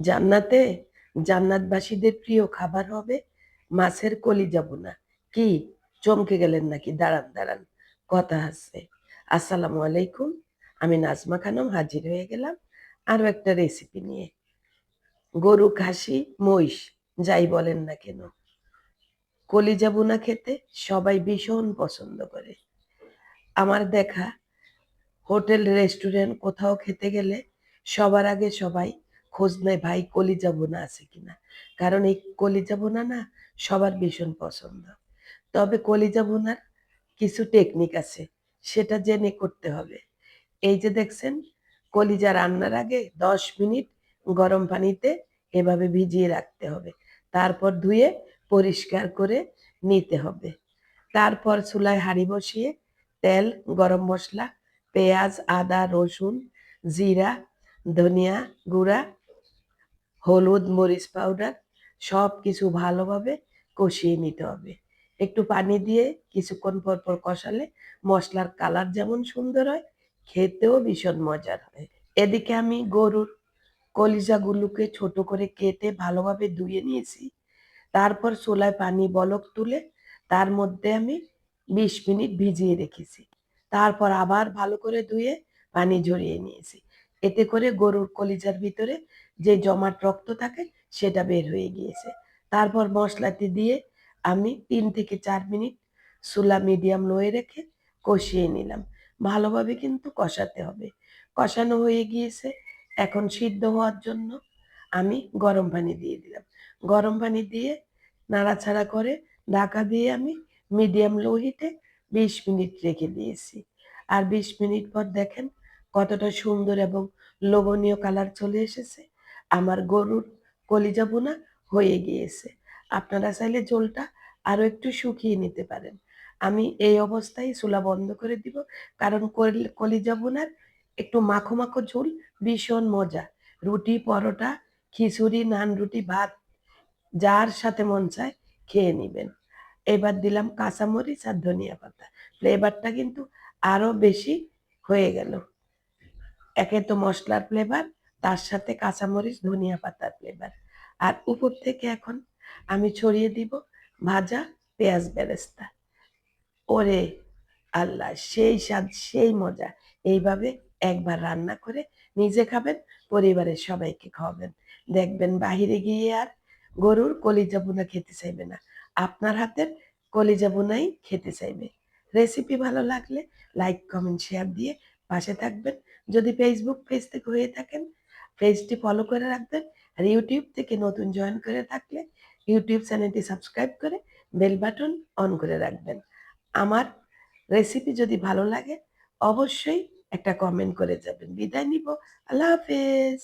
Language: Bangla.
জান্নাতে জান্নাতবাসীদের প্রিয় খাবার হবে মাছের কলি কলিজা ভুনা কি? চমকে গেলেন নাকি? দাঁড়ান দাঁড়ান। কথা আছে। আসসালামু আলাইকুম। আমি নাজমা খানম, হাজির হয়ে গেলাম আরও একটা রেসিপি নিয়ে। গরু, খাসি, মহিষ, যাই বলেন না কেন। কলিজা ভুনা খেতে, সবাই ভীষণ পছন্দ করে। আমার দেখা হোটেল, রেস্টুরেন্ট কোথাও খেতে গেলে সবার আগে সবাই খোঁজ নেয়, ভাই, কলিজা বোনা আছে কিনা? কারণ এই কলিজা বোনা না সবার ভীষণ পছন্দ। তবে কলিজা বোনার কিছু টেকনিক আছে, সেটা জেনে করতে হবে। এই যে দেখছেন, কলিজা রান্নার আগে দশ মিনিট গরম পানিতে এভাবে ভিজিয়ে রাখতে হবে। তারপর ধুয়ে পরিষ্কার করে নিতে হবে। তারপর চুলায় হাঁড়ি বসিয়ে তেল, গরম মশলা, পেঁয়াজ, আদা, রসুন, জিরা, ধনিয়া গুঁড়া হলুদ, মরিচ পাউডার সব কিছু ভালোভাবে কষিয়ে নিতে হবে। একটু পানি দিয়ে কিছুক্ষণ পর পর কষালে মশলার কালার যেমন সুন্দর হয়, খেতেও ভীষণ মজার হয়। এদিকে আমি গরুর কলিজাগুলোকে ছোট করে কেটে ভালোভাবে ধুয়ে নিয়েছি। তারপর চুলায় পানি বলক তুলে তার মধ্যে আমি বিশ মিনিট ভিজিয়ে রেখেছি। তারপর আবার ভালো করে ধুয়ে পানি ঝরিয়ে নিয়েছি। এতে করে গরুর কলিজার ভিতরে যে জমাট রক্ত থাকে সেটা বের হয়ে গিয়েছে। তারপর মশলাটি দিয়ে আমি তিন থেকে চার মিনিট সুলা মিডিয়াম লোয়ে রেখে কষিয়ে নিলাম। ভালোভাবে কিন্তু কষাতে হবে। কষানো হয়ে গিয়েছে। এখন সিদ্ধ হওয়ার জন্য আমি গরম পানি দিয়ে দিলাম। গরম পানি দিয়ে নাড়াছাড়া করে ঢাকা দিয়ে আমি মিডিয়াম লো হিটে বিশ মিনিট রেখে দিয়েছি। আর বিশ মিনিট পর দেখেন কতটা সুন্দর এবং লোভনীয় কালার চলে এসেছে। আমার গরুর কলিজা বোনা হয়ে গিয়েছে। আপনারা চাইলে ঝোলটা আরও একটু শুকিয়ে নিতে পারেন। আমি এই অবস্থায় চুলা বন্ধ করে দিব, কারণ কলি- কলিজা বোনার একটু মাখো মাখো ঝোল ভীষণ মজা। রুটি, পরোটা, খিচুড়ি, নান রুটি, ভাত, যার সাথে মন চায় খেয়ে নেবেন। এবার দিলাম কাঁচামরিচ আর ধনিয়া পাতা। ফ্লেভারটা কিন্তু আরও বেশি হয়ে গেল। একে তো মশলার ফ্লেভার তার সাথে কাঁচামরিচ, ধনিয়া পাতার ফ্লেভার আর উপর থেকে এখন আমি ছড়িয়ে দিব ভাজা পেঁয়াজ বেরেস্তা। ওরে আল্লাহ, সেই স্বাদ, সেই মজা। এইভাবে একবার রান্না করে নিজে খাবেন, পরিবারের সবাইকে খাওয়াবেন। দেখবেন বাহিরে গিয়ে আর গরুর কলিজা বোনা খেতে চাইবে না। আপনার হাতের কলিজা বোনাই খেতে চাইবে। রেসিপি ভালো লাগলে লাইক কমেন্ট শেয়ার দিয়ে পাশে থাকবেন। যদি ফেসবুক পেজ থেকে হয়ে থাকেন পেজটি ফলো করে রাখবেন আর ইউটিউব থেকে নতুন জয়েন করে থাকলে ইউটিউব চ্যানেলটি সাবস্ক্রাইব করে বেল বাটন অন করে রাখবেন। আমার রেসিপি যদি ভালো লাগে, অবশ্যই একটা কমেন্ট করে যাবেন। বিদায় নিব। আল্লাহ হাফেজ।